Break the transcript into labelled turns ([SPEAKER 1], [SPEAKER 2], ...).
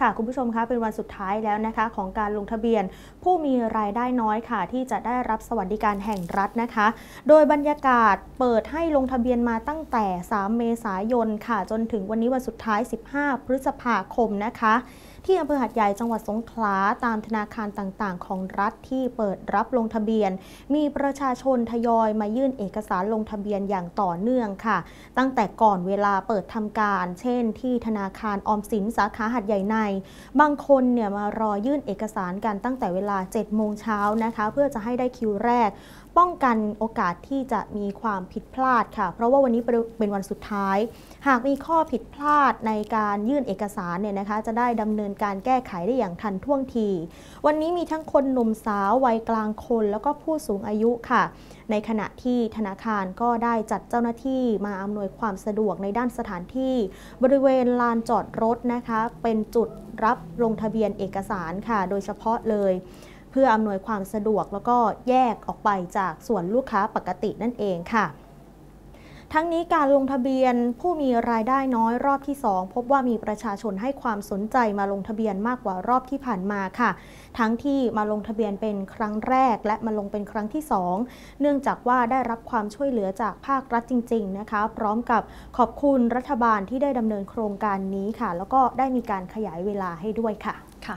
[SPEAKER 1] ค่ะคุณผู้ชมคะเป็นวันสุดท้ายแล้วนะคะของการลงทะเบียน ผู้มีรายได้น้อยค่ะ ที่จะได้รับสวัสดิการแห่งรัฐนะคะ โดยบรรยากาศเปิดให้ลงทะเบียนมาตั้งแต่ 3 เมษายนค่ะ จนถึงวันนี้วันสุดท้าย 15 พฤษภาคมนะคะ ที่อำเภอหัดใหญ่จังหวัดสงขลาตามธนาคารต่างๆ ของรัฐที่เปิดรับลงทะเบียน มีประชาชนทยอยมายื่นเอกสารลงทะเบียนอย่างต่อเนื่องค่ะ ตั้งแต่ก่อนเวลาเปิดทำการ เช่น ที่ธนาคารออมสินสาขาหัดใหญ่ใน บางคนเนี่ยมารอยื่นเอกสารกันตั้งแต่เวลา7โมงเช้านะคะ เพื่อจะให้ได้คิวแรก ป้องกันโอกาสที่จะมีความผิดพลาดค่ะ เพราะว่าวันนี้เป็นวันสุดท้าย หากมีข้อผิดพลาดในการยื่นเอกสารเนี่ยนะคะจะได้ดำเนินการแก้ไขได้อย่างทันท่วงที วันนี้มีทั้งคนหนุ่มสาววัยกลางคน แล้วก็ผู้สูงอายุค่ะ ในขณะที่ธนาคารก็ได้จัดเจ้าหน้าที่มาอำนวยความสะดวกในด้านสถานที่ บริเวณลานจอดรถนะคะ เป็นจุดรับลงทะเบียนเอกสารค่ะ โดยเฉพาะเลยเพื่ออำนวยความสะดวกแล้วก็แยกออกไปจากส่วนลูกค้าปกตินั่นเองค่ะ ทั้งนี้การลงทะเบียนผู้มีรายได้น้อยรอบที่ 2 พบว่ามีประชาชนให้ความสนใจมาลงทะเบียนมากกว่ารอบที่ผ่านมาค่ะ ทั้งที่มาลงทะเบียนเป็นครั้งแรก และมาลงเป็นครั้งที่ 2 เนื่องจากว่าได้รับความช่วยเหลือจากภาครัฐจริง ๆ นะคะ พร้อมกับขอบคุณรัฐบาลที่ได้ดำเนินโครงการนี้ค่ะ แล้วก็ได้มีการขยายเวลาให้ด้วยค่ะ
[SPEAKER 2] ค่ะ